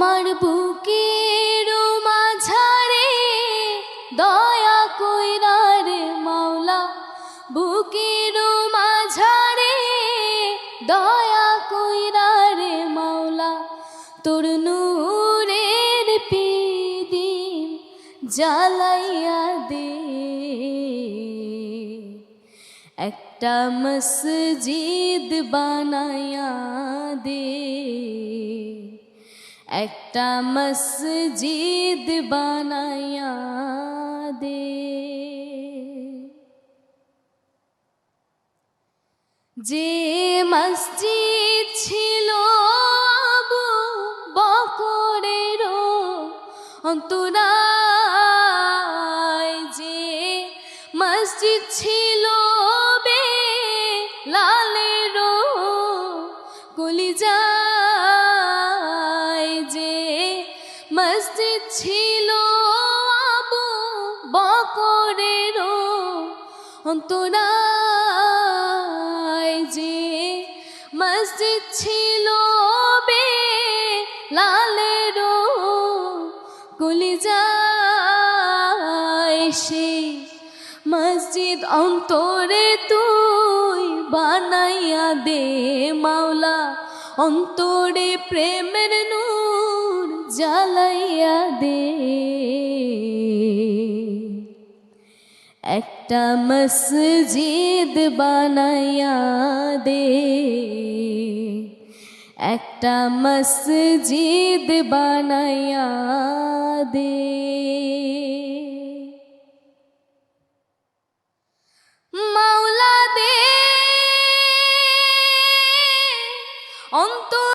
আমার বুকের মাঝারে দয়া কইরা রে মাওলা, বুকের মাঝারে দয়া কইরা রে মাওলা, তোর নূরের পিদিম জ্বালাইয়া দে। একটা মসজিদ বানায়া দে। একটা মসজিদ বানায়া দে। যে মসজিদ ছিল আবু বকরেরও অন্তরায়, যে মসজিদ ছিল বে লালেরও মসজিদ ছিল আবু বকরেরও অন্তরায় যে মসজিদ ছিল বে লালেরও কলিজায়, সে মসজিদ অন্তরে তুই বানাইয়া দে মাওলা। অন্তরে প্রেমের নূর জ্বালাইয়া একটা মসজিদ বানায়া দে। একটা মসজিদ বানায়া দে। মাওলা দে অন্ত